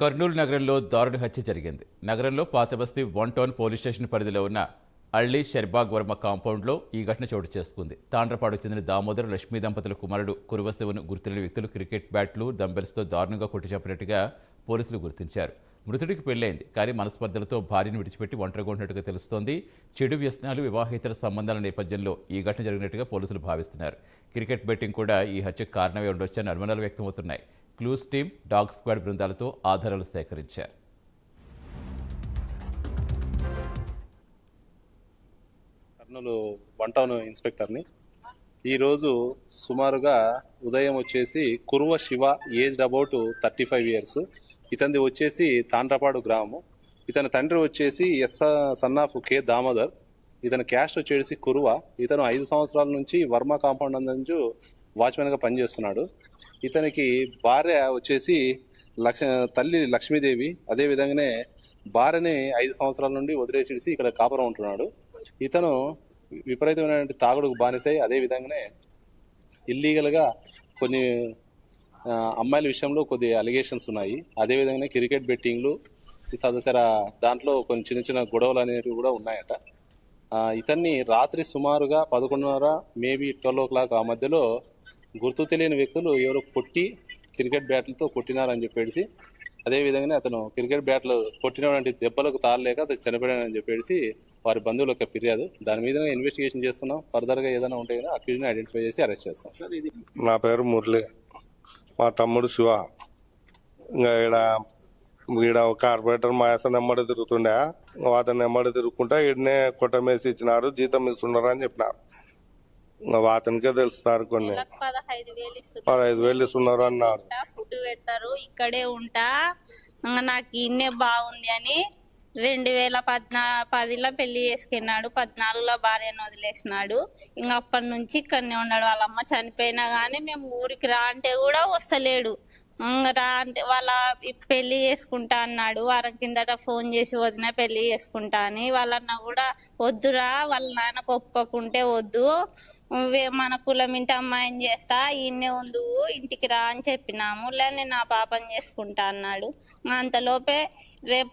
కర్నూలు నగరంలో దారుణ హత్య జరిగింది. నగరంలో పాతబస్తీ వన్ టౌన్ పోలీస్ స్టేషన్ పరిధిలో ఉన్న అళ్ళి షెర్బాగ్ వర్మ కాంపౌండ్లో ఈ ఘటన చోటు చేసుకుంది. తాండ్రపాడుకు చెందిన దామోదర్ లక్ష్మీ దంపతుల కుమారుడు కురువశివను గుర్తులేని వ్యక్తులు క్రికెట్ బ్యాట్లు డంబెల్స్తో దారుణంగా కొట్టి చంపినట్టుగా పోలీసులు గుర్తించారు. మృతుడికి పెళ్ళైంది కానీ మనస్పర్ధలతో భార్యను విడిచిపెట్టి ఒంటరిగా ఉన్నట్టుగా తెలుస్తోంది. చెడు వ్యసనాలు వివాహేతర సంబంధాల నేపథ్యంలో ఈ ఘటన జరిగినట్టుగా పోలీసులు భావిస్తున్నారు. క్రికెట్ బెట్టింగ్ కూడా ఈ హత్యకు కారణమే ఉండొచ్చని అనుమానాలు వ్యక్తమవుతున్నాయి. క్లూస్ టీం డాగ్ స్క్వాడ్ బృందాలతో ఆధారాలు సేకరించారు. కర్నూలు వన్ టౌన్ ఇన్స్పెక్టర్ని. ఈరోజు సుమారుగా ఉదయం వచ్చేసి Kuruva Shiva aged about thirty five years. ఇతనిది వచ్చేసి తాండ్రపాడు గ్రామం. ఇతని తండ్రి వచ్చేసి ఎస్ సన్నాఫ్ కే దామోదర్. ఇతని క్యాస్ట్ వచ్చేసి కురువ. ఇతను ఐదు సంవత్సరాల నుంచి వర్మ కాంపౌండ్ అందంచు వాచ్మెన్గా పనిచేస్తున్నాడు. ఇతనికి భార్య వచ్చేసి లక్ష తల్లి లక్ష్మీదేవి. అదే విధంగానే భార్యని ఐదు సంవత్సరాల నుండి వదిలేసిడిసి ఇక్కడ కాపురం ఉంటున్నాడు. ఇతను విపరీతమైనటువంటి తాగుడుకు బానిసై అదే విధంగానే ఇల్లీగల్గా కొన్ని అమ్మాయిల విషయంలో కొద్ది అలిగేషన్స్ ఉన్నాయి. అదేవిధంగానే క్రికెట్ బెట్టింగ్లు తదితర దాంట్లో కొన్ని చిన్న చిన్న గొడవలు అనేవి కూడా ఉన్నాయట. ఇతన్ని రాత్రి సుమారుగా పదకొండున్నర మేబీ ట్వెల్వ్ ఓ క్లాక్ ఆ మధ్యలో గుర్తు తెలియని వ్యక్తులు ఎవరో కొట్టి క్రికెట్ బ్యాట్లతో కొట్టినారని చెప్పేసి అదే విధంగానే అతను క్రికెట్ బ్యాట్లు కొట్టినటువంటి దెబ్బలకు తాళలేక అతను చనిపోయాడని చెప్పేసి వారి బంధువుల యొక్క ఫిర్యాదు. దాని మీద ఇన్వెస్టిగేషన్ చేస్తున్నాం. ఫర్దర్గా ఏదైనా ఉంటే కానీ అక్యూజ్ని ఐడెంటిఫై చేసి అరెస్ట్ చేస్తాం. నా పేరు మురళి. మా తమ్ముడు శివ. ఇంకా ఈడ ఈడ కార్పొరేటర్ మా అసలు నెమ్మడి తిరుగుతుండే. అతను నెమ్మడి తిరుగుకుంటా ఈడనే కొట్టమేసి ఇచ్చినారు జీతం ఇస్తున్నారు అని చెప్పినారు. ఇంకా అతనికే తెలుసు సార్ కొన్ని. పదహైదు వేలు ఇస్తున్నారు. పదహైదు వేలు ఇస్తున్నారు అన్నారు. ఫుడ్ పెడతారు ఇక్కడే ఉంటా. ఇంక నాకు ఇన్నే బాగుంది అని రెండు వేల పద్నా పదిలో పెళ్ళి చేసుకున్నాడు పద్నాలుగులో భార్యను వదిలేసినాడు. ఇంక అప్పటి నుంచి ఇక్కడనే ఉన్నాడు. వాళ్ళ అమ్మ చనిపోయినా కానీ మేము ఊరికి రా అంటే కూడా వస్తలేడు. ఇంక రా అంటే వాళ్ళ పెళ్ళి చేసుకుంటా అన్నాడు. వారం కిందట ఫోన్ చేసి వదిన పెళ్ళి చేసుకుంటా అని. వాళ్ళన్న కూడా వద్దురా వాళ్ళ నాన్నకు ఒప్పుకోకుంటే వద్దు. మన కులం ఇంటి అమ్మాయిని చేస్తా ఈయన్నే ఉండు ఇంటికి రా అని చెప్పినాము. లే నేను నా పాపని చేసుకుంటా అన్నాడు. అంతలోపే రేపు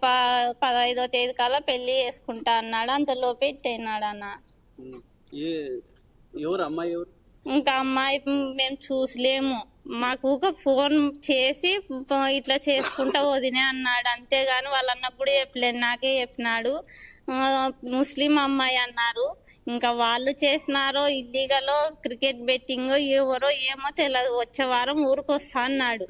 పదహైదో తేదీ కల్లా పెళ్ళి చేసుకుంటా అన్నాడు. అంతలోపే ఇట్టయినాడు అన్న. ఎవరు అమ్మాయి ఎవరు? ఇంకా అమ్మాయి మేము చూసలేము. మాకు ఒక ఫోన్ చేసి ఇట్లా చేసుకుంటా వదినే అన్నాడు. అంతేగాని వాళ్ళన్నకు కూడా చెప్పలేదు. నాకే చెప్పినాడు. ముస్లిం అమ్మాయి అన్నారు. ఇంకా వాళ్ళు చేసినారో ఇల్లీగలో క్రికెట్ బెట్టింగ్ ఎవరో ఏమో తెలియదు వచ్చే వారం ఊరికి వస్తా అన్నాడు